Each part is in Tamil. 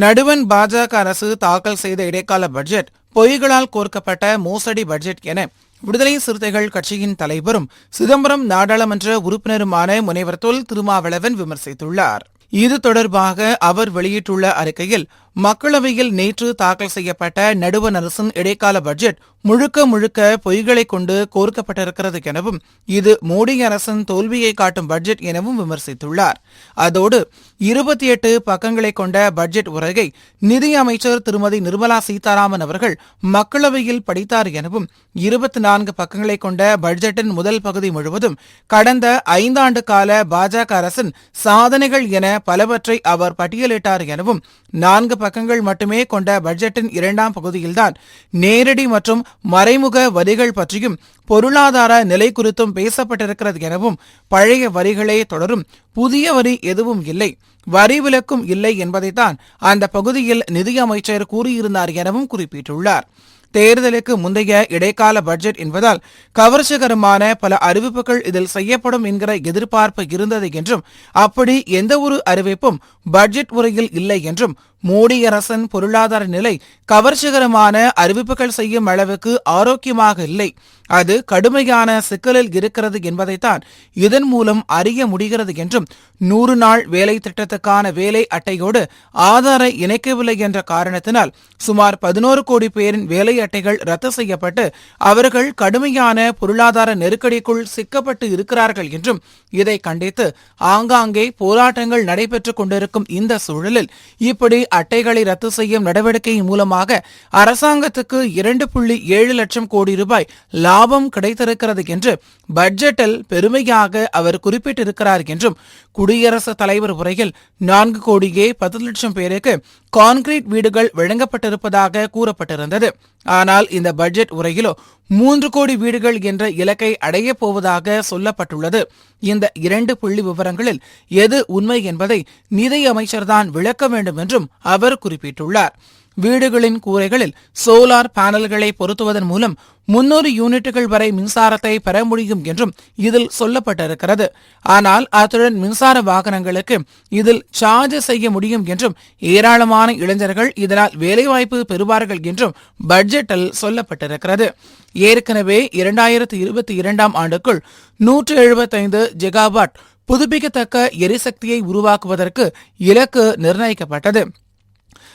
நடுவன் பாஜக அரசு தாக்கல் செய்த இடைக்கால பட்ஜெட் பொய்களால் கோர்க்கப்பட்ட மோசடி பட்ஜெட் என விடுதலை சிறுத்தைகள் கட்சியின் தலைவரும் சிதம்பரம் நாடாளுமன்ற உறுப்பினருமான முனைவர் தொல் திருமாவளவன் விமர்சித்துள்ளார். இது தொடர்பாக அவர் வெளியிட்டுள்ள அறிக்கையில் மக்களவையில் நேற்று தாக்கல் செய்யப்பட்ட நடுவண் அரசின் இடைக்கால பட்ஜெட் முழுக்க முழுக்க பொய்களை கொண்டு கோர்க்கப்பட்டிருக்கிறது எனவும் இது மோடி அரசின் தோல்வியை காட்டும் பட்ஜெட் எனவும் விமர்சித்துள்ளார். அதோடு இருபத்தி எட்டு பக்கங்களை கொண்ட பட்ஜெட் உரையை நிதி அமைச்சர் திருமதி நிர்மலா சீதாராமன் அவர்கள் மக்களவையில் படித்தார் எனவும் இருபத்தி நான்கு பக்கங்களை கொண்ட பட்ஜெட்டின் முதல் பகுதி முழுவதும் கடந்த ஐந்தாண்டு கால பாஜக அரசின் சாதனைகள் என பலவற்றை அவர் பட்டியலிட்டார் எனவும் நான்கு பக்கங்கள் மட்டுமே கொண்ட பட்ஜெட்டின் இரண்டாம் பகுதியில்தான் நேரடி மற்றும் மறைமுக வரிகள் பற்றியும் பொருளாதார நிலை குறித்தும் பேசப்பட்டிருக்கிறது எனவும் பழைய வரிகளே தொடரும். புதிய வரி எதுவும் இல்லை. வரி விலக்கும் இல்லை என்பதைத்தான் அந்த பகுதியில் நிதியமைச்சர் கூறியிருந்தார் எனவும் குறிப்பிட்டுள்ளார். தேர்தலுக்கு முந்தைய இடைக்கால பட்ஜெட் என்பதால் கவர்ச்சிகரமான பல அறிவிப்புகள் இதில் செய்யப்படும் என்கிற எதிர்பார்ப்பு இருந்தது என்றும் அப்படி எந்தவொரு அறிவிப்பும் பட்ஜெட் உரையில் இல்லை என்றும் மோடி அரசின் பொருளாதார நிலை கவர்ச்சிகரமான அறிவிப்புகள் செய்யும் அளவுக்கு ஆரோக்கியமாக இல்லை. அது கடுமையான சிக்கலில் இருக்கிறது என்பதைத்தான் இதன் மூலம் அறிய முடிகிறது என்றும் நூறு நாள் வேலை திட்டத்துக்கான வேலை அட்டையோடு ஆதாரை இணைக்கவில்லை என்ற காரணத்தினால் சுமார் பதினோரு கோடி பேரின் வேலை அட்டைகள் ரத்து செய்யப்பட்டு அவர்கள் கடுமையான பொருளாதார நெருக்கடிக்குள் சிக்கப்பட்டு இருக்கிறார்கள் என்றும் இதை கண்டித்து ஆங்காங்கே போராட்டங்கள் நடைபெற்றுக் கொண்டிருக்கும் இந்த சூழலில் இப்படி அட்டைகளை ரத்து செய்யும் நடவடிக்கையின் மூலமாக அரசாங்கத்துக்கு இரண்டு புள்ளி ஏழு லட்சம் கோடி ரூபாய் லாபம் கிடைத்திருக்கிறது என்று பட்ஜெட்டில் பெருமையாக அவர் குறிப்பிட்டிருக்கிறார் என்றும் குடியரசுத் தலைவர் உரையில் நான்கு கோடியே பத்து லட்சம் பேருக்கு கான்கிரீட் வீடுகள் வழங்கப்பட்டிருப்பதாக கூறப்பட்டிருந்தது. ஆனால் இந்த பட்ஜெட் உரையிலோ மூன்று கோடி வீடுகள் என்ற இலக்கை அடையப் போவதாக சொல்லப்பட்டுள்ளது. இந்த இரண்டு புள்ளி விவரங்களில் எது உண்மை என்பதை நிதி அமைச்சர்தான் விளக்க வேண்டும் என்றும் அவர் குறிப்பிட்டுள்ளார். வீடுகளின் கூரைகளில் சோலார் பேனல்களை பொருத்துவதன் மூலம் முன்னூறு யூனிட்டுகள் வரை மின்சாரத்தை பெற முடியும் என்றும் இதில் சொல்லப்பட்டிருக்கிறது. ஆனால் அத்துடன் மின்சார வாகனங்களுக்கு இதில் சார்ஜ் செய்ய முடியும் என்றும் ஏராளமான இளைஞர்கள் இதனால் வேலைவாய்ப்பு பெறுவார்கள் என்றும் பட்ஜெட்டில் சொல்லப்பட்டிருக்கிறது. ஏற்கனவே இரண்டாயிரத்தி இருபத்தி இரண்டாம் ஆண்டுக்குள் நூற்று எழுபத்தைந்து ஜெகாவாட் புதுப்பிக்கத்தக்க எரிசக்தியை உருவாக்குவதற்கு இலக்கு நிர்ணயிக்கப்பட்டது.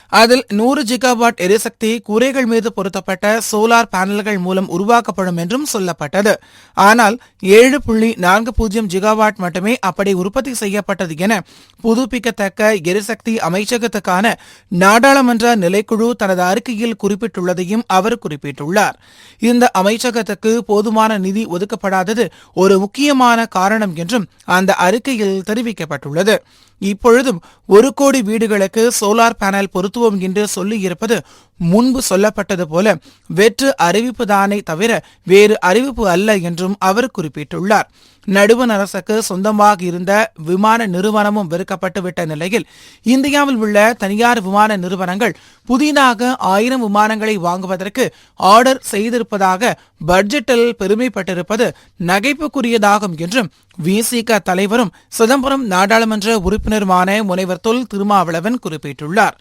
அதில் நூறு ஜிகாவாட் எரிசக்தி கூரைகள் மீது பொருத்தப்பட்ட சோலார் பேனல்கள் மூலம் உருவாக்கப்படும் என்றும் சொல்லப்பட்டது. ஆனால் ஏழு புள்ளி நான்கு பூஜ்ஜியம் ஜிகாவாட் மட்டுமே அப்படி உற்பத்தி செய்யப்பட்டது என புதுப்பிக்கத்தக்க எரிசக்தி அமைச்சகத்துக்கான நாடாளுமன்ற நிலைக்குழு தனது அறிக்கையில் குறிப்பிட்டுள்ளதையும் அவர் குறிப்பிட்டுள்ளார். இந்த அமைச்சகத்துக்கு போதுமான நிதி ஒதுக்கப்படாதது ஒரு முக்கியமான காரணம் என்றும் அந்த அறிக்கையில் தெரிவிக்கப்பட்டுள்ளது. இப்பொழுதும் ஒரு கோடி வீடுகளுக்கு சோலார் பேனல் பொருத்துவோம் என்று சொல்லியிருப்பது முன்பு சொல்லப்பட்டது போல வெற்று அறிவிப்பு தானே தவிர வேறு அறிவிப்பு அல்ல என்றும் அவர் குறிப்பிட்டுள்ளார். நடுவண் அரசுக்கு சொந்தமாக இருந்த விமான நிறுவனமும் வெறுக்கப்பட்டுவிட்ட நிலையில் இந்தியாவில் உள்ள தனியார் விமான நிறுவனங்கள் புதிதாக ஆயிரம் விமானங்களை வாங்குவதற்கு ஆர்டர் செய்திருப்பதாக பட்ஜெட்டில் பெருமைப்பட்டிருப்பது நகைப்புக்குரியதாகும் என்றும் விசிக தலைவரும் சிதம்பரம் நாடாளுமன்ற உறுப்பினருமான முனைவர் தொல் திருமாவளவன் குறிப்பிட்டுள்ளார்.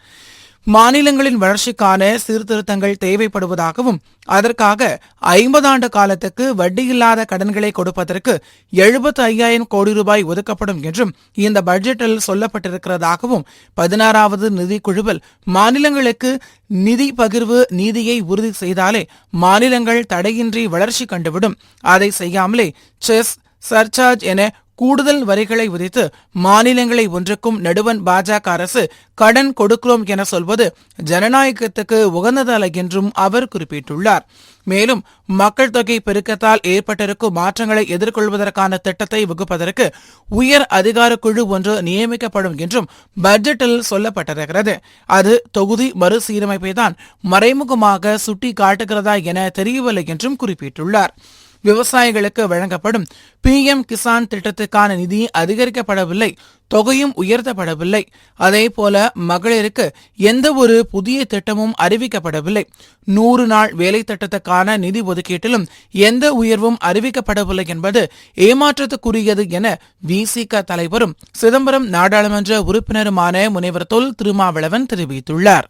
மாநிலங்களின் வளர்ச்சிக்கான சீர்திருத்தங்கள் தேவைப்படுவதாகவும் அதற்காக ஐம்பது ஆண்டு காலத்துக்கு வட்டியில்லாத கடன்களை கொடுப்பதற்கு எழுபத்தி ஐயாயிரம் கோடி ரூபாய் ஒதுக்கப்படும் என்றும் இந்த பட்ஜெட்டில் சொல்லப்பட்டிருக்கிறதாகவும் பதினாறாவது நிதிக்குழுவில் மாநிலங்களுக்கு நிதி பகிர்வு நீதியை உறுதி செய்தாலே மாநிலங்கள் தடையின்றி வளர்ச்சி கண்டுவிடும். அதை செய்யாமலே செஸ் சர்சார்ஜ் என கூடுதல் வரிகளை விதித்து மாநிலங்களை ஒன்றுக்கும் நடுவன் பாஜக அரசு கடன் கொடுக்கிறோம் என சொல்வது ஜனநாயகத்துக்கு உகந்ததல்ல என்றும் அவர் குறிப்பிட்டுள்ளார். மேலும் மக்கள் தொகை பெருக்கத்தால் ஏற்பட்டிருக்கும் மாற்றங்களை எதிர்கொள்வதற்கான திட்டத்தை வகுப்பதற்கு உயர் அதிகார குழு ஒன்று நியமிக்கப்படும் என்றும் பட்ஜெட்டில் சொல்லப்பட்டிருக்கிறது. அது தொகுதி மறுசீரமைப்பை தான் மறைமுகமாக சுட்டி காட்டுகிறதா என தெரியவில்லை என்றும் குறிப்பிட்டுள்ளார். விவசாயிகளுக்கு வழங்கப்படும். பிஎம் கிசான் திட்டத்துக்கான நிதி அதிகரிக்கப்படவில்லை. தொகையும் உயர்த்தப்படவில்லை. அதேபோல மகளிருக்கு எந்த ஒரு புதிய திட்டமும் அறிவிக்கப்படவில்லை. நூறு நாள் வேலை திட்டத்துக்கான நிதி ஒதுக்கீட்டிலும் எந்த உயர்வும் அறிவிக்கப்படவில்லை என்பது ஏமாற்றத்துக்குரியது என விசிக தலைவரும் சிதம்பரம் நாடாளுமன்ற உறுப்பினருமான முனைவர் தொல் திருமாவளவன் தெரிவித்துள்ளார்.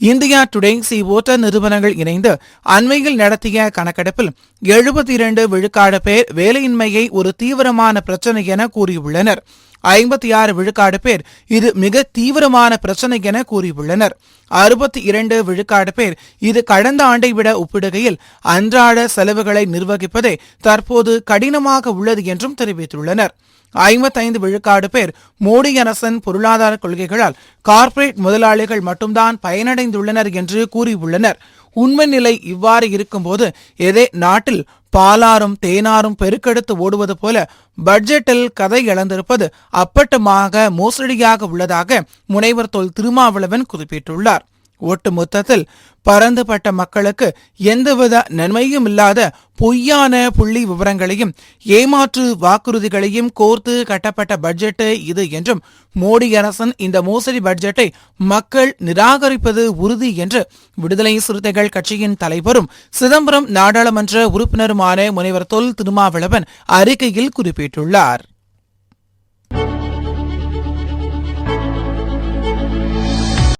இந்தியா டுடே சி ஓட்ட நிறுவனங்கள் இணைந்து அண்மையில் நடத்திய கணக்கெடுப்பில் எழுபத்தி இரண்டு விழுக்காடு பேர் வேலையின்மையை ஒரு தீவிரமான பிரச்சினை என கூறியுள்ளனர். ஐம்பத்தி ஆறு விழுக்காடு பேர் இது மிக தீவிரமான பிரச்சனை என கூறியுள்ளனர். அறுபத்தி இரண்டு விழுக்காடு பேர் இது கடந்த ஆண்டை விட ஒப்பிடுகையில் அன்றாட செலவுகளை நிர்வகிப்பதே தற்போது கடினமாக உள்ளது என்றும் தெரிவித்துள்ளனர். ஐம்பத்தைந்து விழுக்காடு பேர் மோடி அரசின் பொருளாதார கொள்கைகளால் கார்ப்பரேட் முதலாளிகள் மட்டும்தான் பயனடைந்துள்ளனர் என்று கூறியுள்ளனர். உண்மை நிலை இவ்வாறு இருக்கும்போது எதே நாட்டில் பாலாரும் தேனாரும் பெருக்கெடுத்து ஓடுவது போல பட்ஜெட்டில் கதை இழந்திருப்பது அப்பட்டமாக மோசடியாக உள்ளதாக முனைவர் தொல் திருமாவளவன் குறிப்பிட்டுள்ளார். ஒட்டுமொத்தத்தில் பரந்துபட்ட மக்களுக்கு எந்தவித நன்மையும் இல்லாத பொய்யான புள்ளி விவரங்களையும் ஏமாற்று வாக்குறுதிகளையும் கோர்த்து கட்டப்பட்ட பட்ஜெட்டு இது என்றும் மோடி அரசன் இந்த மோசடி பட்ஜெட்டை மக்கள் நிராகரிப்பது உறுதி என்று விடுதலை சிறுத்தைகள் கட்சியின் தலைவரும் சிதம்பரம் நாடாளுமன்ற உறுப்பினருமான முனைவர் தொல் திருமாவளவன் அறிக்கையில் குறிப்பிட்டுள்ளார்.